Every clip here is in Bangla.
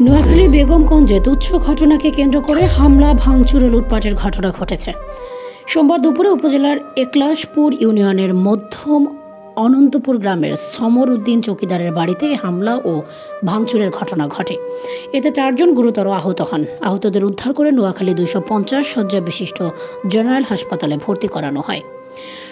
নোয়াখালীর বেগমগঞ্জে তুচ্ছ ঘটনাকে কেন্দ্র করে হামলা, ভাঙচুর ও লুটপাটের ঘটনা ঘটেছে। সোমবার দুপুরে উপজেলার একলাশপুর ইউনিয়নের মধ্যম অনন্তপুর গ্রামের সমর উদ্দিন চৌকিদারের বাড়িতে হামলা ও ভাঙচুরের ঘটনা ঘটে। এতে চারজন গুরুতর আহত হন। আহতদের উদ্ধার করে নোয়াখালী দুইশো পঞ্চাশ শয্যা বিশিষ্ট জেনারেল হাসপাতালে ভর্তি করানো হয়।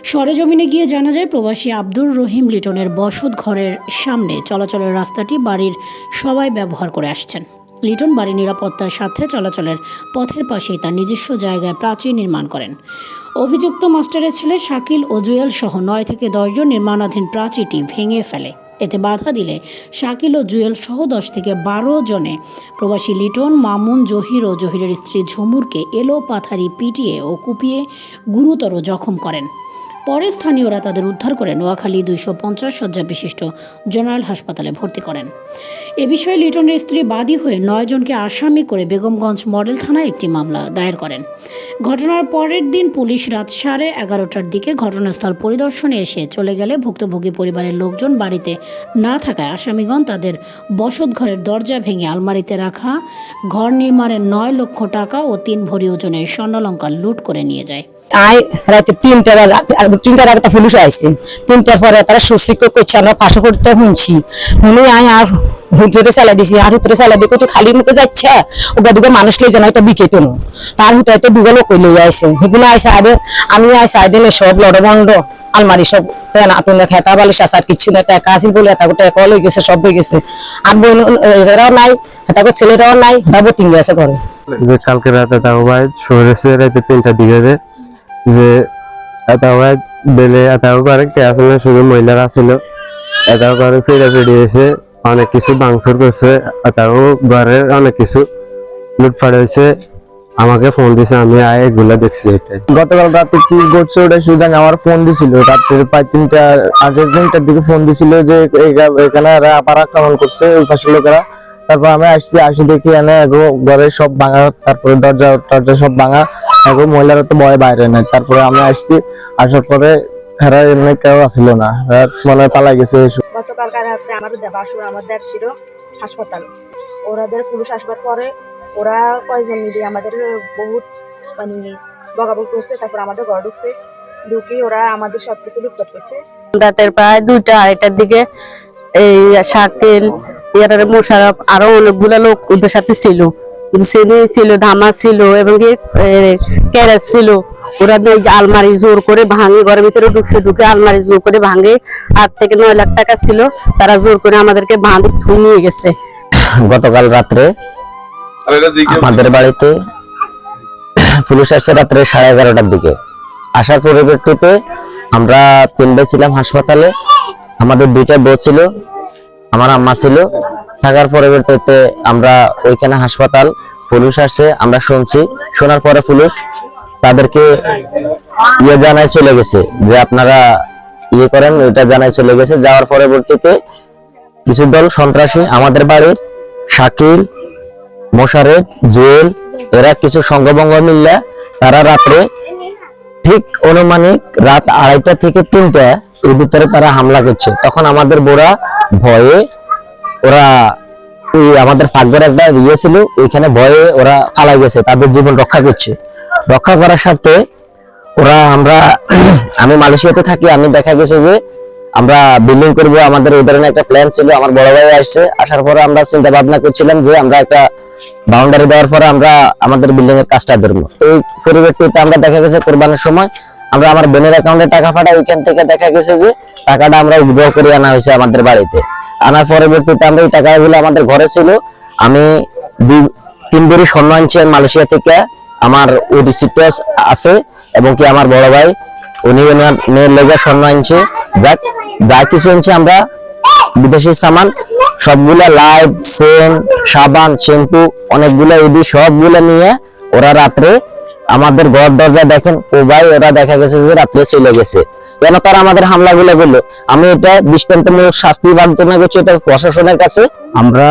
সরেজমিনে গিয়ে জানা যায়, প্রবাসী আব্দুর রহিম লিটনের বসত ঘরের সামনে চলাচলের রাস্তাটি বাড়ির সবাই ব্যবহার করে আসছেন। লিটন বাড়ির নিরাপত্তার সাথে চলাচলের পথের পাশেই তার নিজস্ব জায়গায় প্রাচীর নির্মাণ করেন। অভিযুক্ত মাস্টারের ছেলে শাকিল ও জুয়েল সহ নয় থেকে দশজন নির্মাণাধীন প্রাচীরটি ভেঙে ফেলে। এতে বাধা দিলে শাকিল ও জুয়েল সহ দশ থেকে বারো জনে প্রবাসী লিটন, মামুন, জহির ও জহিরের স্ত্রী ঝুমুরকে এলো পাথারি পিটিয়ে ও কুপিয়ে গুরুতর জখম করেন। পরে স্থানীয়রা তাদের উদ্ধার করে নোয়াখালী দুইশো পঞ্চাশ শয্যা বিশিষ্ট জেনারেল হাসপাতালে ভর্তি করেন। এ বিষয়ে লিটনের স্ত্রী বাদী হয়ে নয় জনকে আসামি করে বেগমগঞ্জ মডেল থানায় একটি মামলা দায়ের করেন। ঘটনার পরের দিন পুলিশ রাত সাড়ে এগারোটার দিকে ঘটনাস্থল পরিদর্শনে এসে চলে গেলে ভুক্তভোগী পরিবারের লোকজন বাড়িতে না থাকায় আসামিগণ তাদের বসত ঘরের দরজা ভেঙে আলমারিতে রাখা, ঘর নির্মাণের নয় লক্ষ টাকা ও তিন ভরি ওজনের স্বর্ণালঙ্কার লুট করে নিয়ে যায়। রাতে আর আইছে। পরে তারা করছে, আমরা ফাঁসো করতে শুনছি। শুনি আর হুতরে দিছি, আর হুতরে খালি মুখে যাচ্ছে। মানুষ লই এটা বিকে তো তার হুতে তো লোক লই আইছে। সেগুলো আইসে আগে আমি আইসে আইদিন সব লড়বন্ড আলমারি সব না তুমি খেতা বালিশ আছে, আর কিছু না, টাকা আসিল বলে টাকা টাকা লই গেছে, সব হয়ে গেছে। আর বোন, এরাও নাই তাকে ছেলেরাও নাই ডাবো তিন গেছে ঘরে। যে কালকে রাতে তাও ভাই, শহরে রাতে তিনটা দিকে যে বেলে এটাও করে কে আসলে শুধু মহিলারা ছিল। এটাও করে ফিরে ফিরে এসে অনেক কিছু ভাঙচুর করছে। এটাও ঘরের অনেক কিছু লুটফাট হয়েছে। আমাকে ফোন দিছে, আমি আয় এগুলা দেখছি এটাই। গতকাল রাতে কি ঘটছে ওটা সুজান আমার ফোন দিছিল। রাত্রে প্রায় তিনটা আজ তিনটার দিকে ফোন দিছিল যে এখানে আবার আক্রমণ করছে, ওই পাশের লোকেরা। তারপর আমি আসছি আসি দেখি এনে এগো ঘরের সব ভাঙা তারপরে দরজা টরজা সব ভাঙা। এগো মহিলারা তো ভয় বাইরে নাই। তারপরে আমি আসছি আসার পরে এরা এমনি কেউ আসছিল না। মনে হয় পালাই গেছে এসব গতকাল রাত্রে আমার বাসুর আমাদের ছিল হাসপাতাল। ওরাদের পুলিশ আসবার পরে ওরা কয়জন মিলে আমাদের বহুত মানে বকাবক করছে তারপর আমাদের ঘর ঢুকছে। ঢুকে ওরা আমাদের সবকিছু লুটপাট করছে। রাতের প্রায় দুইটা আড়াইটার দিকে এই শাকিল ইয়ার মোশারফ আরও অনেকগুলা লোক ওদের সাথে ছিল। সিনি ছিল ধামা ছিল এবং কি ক্যারেজ ছিল। ওরা ওই আলমারি জোর করে ভাঙে ঘরের ভিতরে ঢুকছে ঢুকে আলমারি জোর করে ভাঙে। আট থেকে নয় লাখ টাকা ছিল তারা জোর করে আমাদেরকে বাঁধে থুই নিয়ে গেছে। গতকাল রাত্রে আমাদের বাড়িতে পুলিশ আসছে রাত্রে সাড়ে এগারোটার দিকে। আসার পরিবর্তিতে আমরা তিন ছিলাম হাসপাতালে। আমাদের দুইটা বউ ছিল আমার আম্মা ছিল। থাকার পরিবর্তিতে আমরা ওইখানে হাসপাতাল, পুলিশ আসছে, আমরা শুনছি। শোনার পরে পুলিশ তাদেরকে ইয়ে জানায় চলে গেছে যে আপনারা ইয়ে করেন এটা জানায় চলে গেছে। যাওয়ার পরবর্তীতে কিছু দল সন্ত্রাসী আমাদের বাড়ির, শাকিল, মোশারেফ, জুয়েল, এরা কিছু সংঘবঙ্গ মিললে তারা রাত্রে ঠিক অনুমানিক রাত আড়াইটা থেকে তিনটা এর ভিতরে তারা হামলা করছে। তখন আমাদের বোরা ভয়ে ওরা ওই আমাদের পাকঘর একটা ইয়ে ছিল, ওইখানে ভয়ে ওরা পালাই গেছে, তাদের জীবন রক্ষা করছে। রক্ষা করার সাথে ওরা আমরা, আমি মালয়েশিয়াতে থাকি, আমি দেখা গেছে যে আমরা বিল্ডিং করব, আমাদের ওই ধরনের একটা প্ল্যান ছিল, আমার বড় ভাই আসছে, আসার পরে আমরা চিন্তা ভাবনা করছিলাম যে আমরা একটা বাউন্ডারি দেওয়ার পরে আমরা আমাদের বিল্ডিং এর কাজটা ধরবো। এই পরিবর্তিতে আমরা দেখা গেছে কোরবানির সময় আমরা আমার বোনের অ্যাকাউন্টে টাকা পাঠাই ওইখান থেকে দেখা গেছে যে টাকাটা আমরা উইথড্র করে আনা হয়েছে আমাদের বাড়িতে। আনার পরবর্তীতে আমরা এই টাকাগুলো আমাদের ঘরে ছিল, আমি তিন ভরি স্বর্ণ আনছি মালয়েশিয়া থেকে, আমার ওই রিসিপ্ট আছে, এবং কি আমার বড় ভাই, উনি ওনার মেয়ের লেগে স্বর্ণ আনছে। যাক যা কিছু আনছে আমরা, বিদেশি সামান, সবগুলা লাইট সেন সাবান, শ্যাম্পু, অনেকগুলো এডি সবগুলো নিয়ে ওরা রাত্রে আমাদের ঘর দরজা দেখেন, ও ভাই ওরা দেখা গেছে যে রাত্রে চলে গেছে। কেন তারা আমাদের হামলা গুলো করল? আমি এটা দৃষ্টান্তমূলক শাস্তি বাধ্যনা করছি এটা প্রশাসনের কাছে। আমরা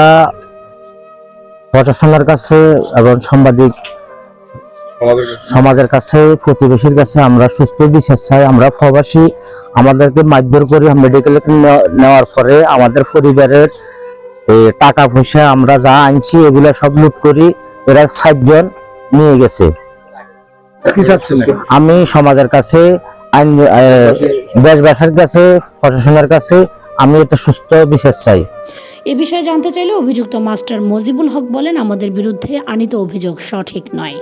প্রশাসনের কাছে এবং সাংবাদিক সমাজের কাছে প্রতিবেশীর কাছে আমরা সুস্থ বিচার চাই আমরা প্রবাসী। আমাদেরকে মারধর করে মেডিকেলে নেওয়ার পরে আমাদের পরিবারের টাকা পয়সা আমরা যা আনছি এগুলা সব লুট করি। এরা সাতজন নিয়ে গেছে। আমি সমাজের কাছে আইন দেশবাসীর কাছে প্রশাসনের কাছে আমি একটা সুস্থ বিচার চাই এ বিষয়ে জানতে চাইলে অভিযুক্ত মাস্টার মজিবুল হক বলেন আমাদের বিরুদ্ধে আনিত অভিযোগ সঠিক নয়।